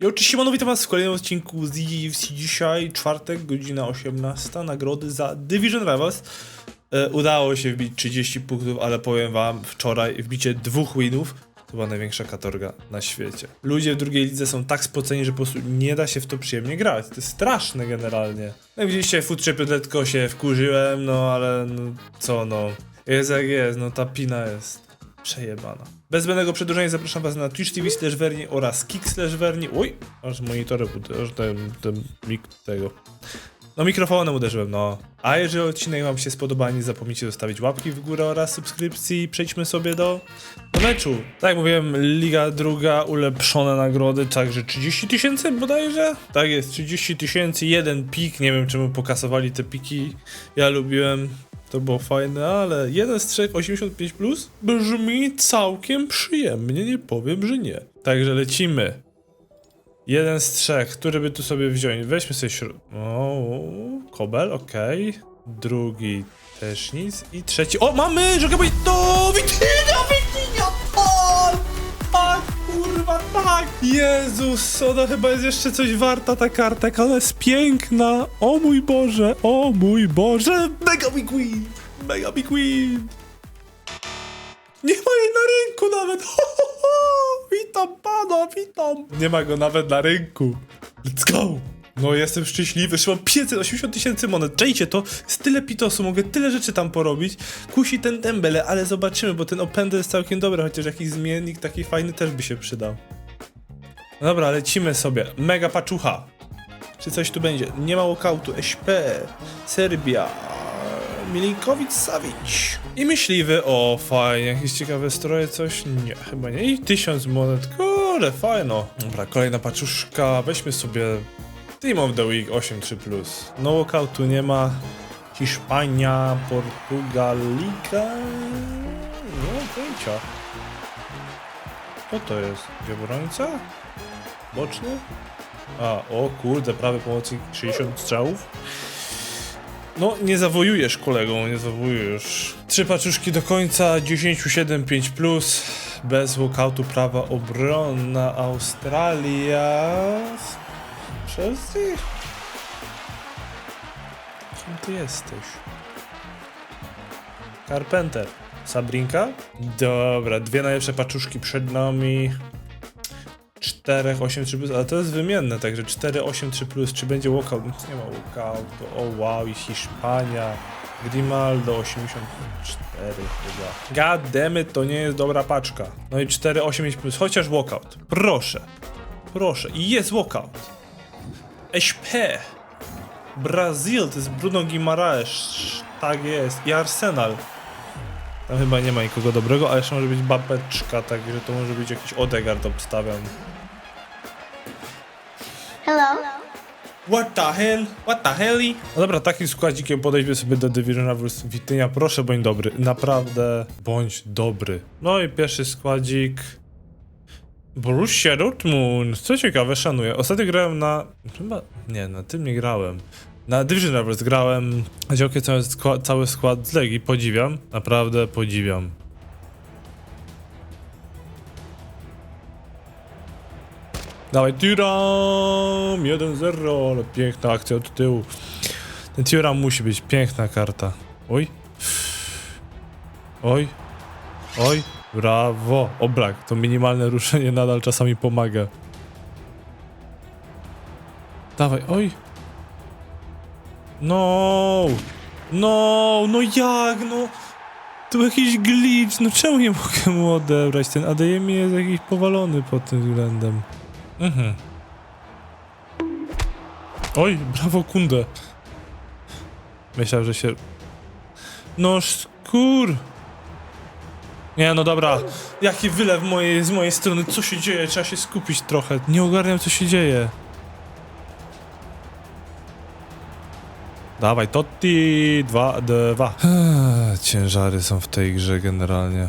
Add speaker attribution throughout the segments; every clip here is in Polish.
Speaker 1: I oczywiście siemano, witam was w kolejnym odcinku z DGFC. Dzisiaj czwartek, godzina 18, nagrody za Division Rivals. E, udało się wbić 30 punktów, ale powiem wam, wczoraj wbicie dwóch winów to była największa katorga na świecie. Ludzie w drugiej lidze są tak spoceni, że po prostu nie da się w to przyjemnie grać. To jest straszne generalnie. No jak widzieliście, w futrze tylko się wkurzyłem, no ale no, co no. Jest jak jest, no ta pina jest przejebana. Bez zbędnego przedłużenia zapraszam was na Twitch TV slash Verni oraz Kick slash Verni. Uj, aż monitory, aż ten, ten mik tego. No mikrofonem uderzyłem, no. A jeżeli odcinek wam się spodoba, nie zapomnijcie zostawić łapki w górę oraz subskrypcji. Przejdźmy sobie do, do meczu. Tak jak mówiłem, Liga druga, ulepszone nagrody, także 30 tysięcy bodajże? Tak jest, 30 tysięcy, jeden pik, nie wiem czemu pokasowali te piki. Ja lubiłem, to było fajne, ale jeden z trzech 85 plus brzmi całkiem przyjemnie, nie powiem, że nie. Także lecimy. Jeden z trzech, który by tu sobie wziąć? Weźmy sobie środ... O, kobel, okej. Drugi też nic. I trzeci... O, mamy! Żegę to Witynia, Witynia! Tak! Tak, kurwa, tak! Jezus, ona chyba jest jeszcze coś warta, ta kartek, ale jest piękna! O mój Boże, o mój Boże! Mega Big Queen! Mega Big Queen! Nie ma jej na rynku nawet! Ho, ho. Witam pana, witam! Nie ma go nawet na rynku. Let's go! No jestem szczęśliwy, mam 580 tysięcy monet. Czajcie to, jest tyle pitosu, mogę tyle rzeczy tam porobić. Kusi ten dembele, ale zobaczymy, bo ten opędę jest całkiem dobry, chociaż jakiś zmiennik taki fajny też by się przydał. No dobra, lecimy sobie. Mega paczucha. Czy coś tu będzie? Nie ma walkoutu. SP. Serbia. Milinkowicz Savic. I myśliwy. O, fajnie. Jakieś ciekawe stroje, coś? Nie, chyba nie. I tysiąc monet. Kurde, fajno. Dobra, kolejna paczuszka. Weźmy sobie Team of the Week 8-3+. No walkoutu nie ma. Hiszpania, Portugalika. Nie mam pojęcia. Co to jest? Wiobrońca? Boczny? A, o kurde, prawy pomocnik 60 strzałów. No, nie zawojujesz kolegą, nie zawojujesz. Trzy paczuszki do końca, 10, 7, 5 plus. Bez walkoutu prawa obronna Australia. Chelsea? Kim ty jesteś? Carpenter. Sabrinka? Dobra, dwie najlepsze paczuszki przed nami. 4, 8, 3 plus, ale to jest wymienne, także 4, 8, 3 plus, czy będzie walkout? Nic Nie ma walkoutu, o wow, i Hiszpania, Grimaldo 84 chyba. God damn it, to nie jest dobra paczka. No i 4, 8, 5 plus, chociaż walkout. Proszę, proszę, i jest walkout. SP, Brazil, to jest Bruno Guimaraes, tak jest, i Arsenal. Tam chyba nie ma nikogo dobrego, a jeszcze może być babeczka, także to może być jakiś Odegaard obstawiam.
Speaker 2: Hello.
Speaker 1: What the hell? What the hell? No dobra, takim składzikiem podejdźmy sobie do Division Rivals Witynia. Proszę, bądź dobry. Naprawdę, bądź dobry. No i pierwszy składzik. Borussia Dortmund. Co ciekawe, szanuję. Ostatnio grałem na... Chyba... Nie, na tym nie grałem. Na Division Rivals grałem. Działkę cały skład, cały skład z Legii. Podziwiam. Naprawdę podziwiam. Dawaj, Tyram! 1-0, ale piękna akcja od tyłu. Ten Tyram musi być piękna karta. Oj. Oj. Oj. Brawo. Obrak. To minimalne ruszenie nadal czasami pomaga. Dawaj, oj. No. No, no jak, no. Tu jakiś glitch, no czemu nie mogę mu odebrać? Ten ADM jest jakiś powalony pod tym względem. Mhm. Oj, brawo Kunde. Myślałem, że się... No skur... Nie, no dobra. Jaki wylew mojej, z mojej strony. Co się dzieje? Trzeba się skupić trochę. Nie ogarniam, co się dzieje. Dawaj, Totti. Dwa, dwa. Ciężary są w tej grze generalnie.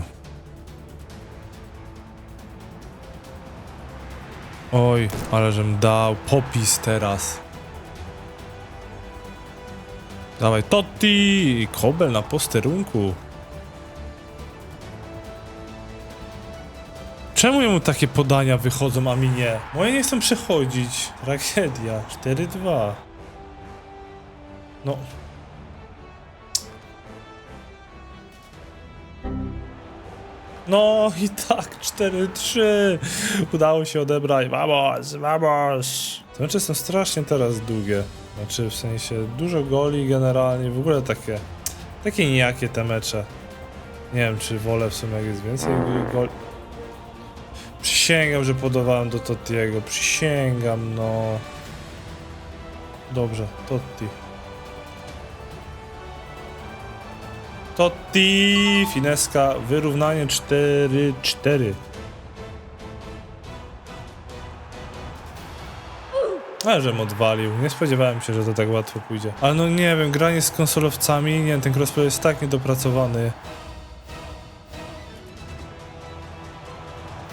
Speaker 1: Oj, ale żem dał popis teraz. Dawaj, Totti! Kobel na posterunku. Czemu jemu takie podania wychodzą, a mi nie? Moje nie chcą przechodzić. Tragedia. 4-2. No. No i tak, 4-3. Udało się odebrać. Vamos, vamos. Te mecze są strasznie teraz długie. Znaczy w sensie dużo goli generalnie, w ogóle takie, takie nijakie te mecze. Nie wiem czy wolę w sumie jak jest więcej goli. Przysięgam, że podawałem do Tottiego. Przysięgam, no. Dobrze, Totti. Totti, fineska, wyrównanie 4-4. Ale żem odwalił. Nie spodziewałem się, że to tak łatwo pójdzie. Ale no nie wiem, granie z konsolowcami, nie wiem, ten crossplay jest tak niedopracowany.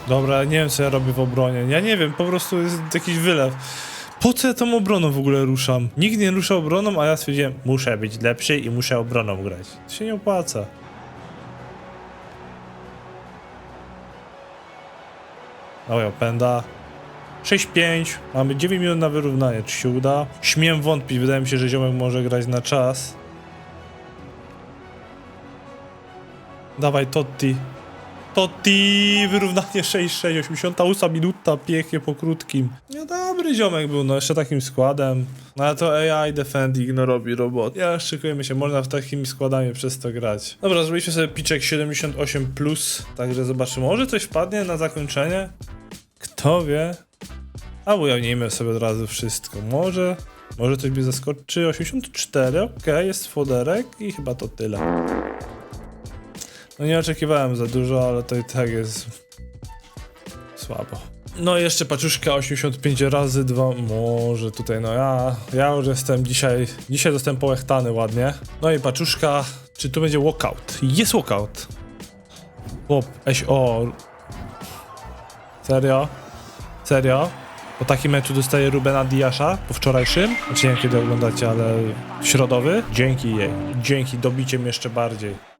Speaker 1: Dobra, nie wiem co ja robię w obronie. Ja nie wiem, po prostu jest jakiś wylew. Po co ja tą obroną w ogóle ruszam? Nikt nie rusza obroną, a ja stwierdziłem, muszę być lepszy i muszę obroną grać. To się nie opłaca. Oj, opęda. 6-5. Mamy 9 minut na wyrównanie. Czy się uda? Śmiem wątpić. Wydaje mi się, że ziomek może grać na czas. Dawaj, Totti. Totti, wyrównanie 6-6, 88 minuta, pięknie po krótkim. No dobry ziomek był, no jeszcze takim składem. No ale to AI Defending no robi robot. Ja szykujemy się, można w takimi składami przez to grać. Dobra, zrobiliśmy sobie piczek 78+, plus, także zobaczymy. Może coś wpadnie na zakończenie? Kto wie? A ujawnijmy sobie od razu wszystko. Może, może coś mnie zaskoczy. 84, okej, jest foderek i chyba to tyle. No nie oczekiwałem za dużo, ale to i tak jest słabo. No i jeszcze paczuszka 85 razy 2, może tutaj no ja, ja już jestem dzisiaj, dzisiaj zostałem połechtany ładnie. No i paczuszka, czy tu będzie walkout? Jest walkout. Chłop, eś, o. Serio? Serio? Po takim meczu dostaję Rubena Diasza, po wczorajszym. Znaczy nie wiem kiedy oglądacie, ale środowy. Dzięki jej. Dzięki, dobicie mnie jeszcze bardziej.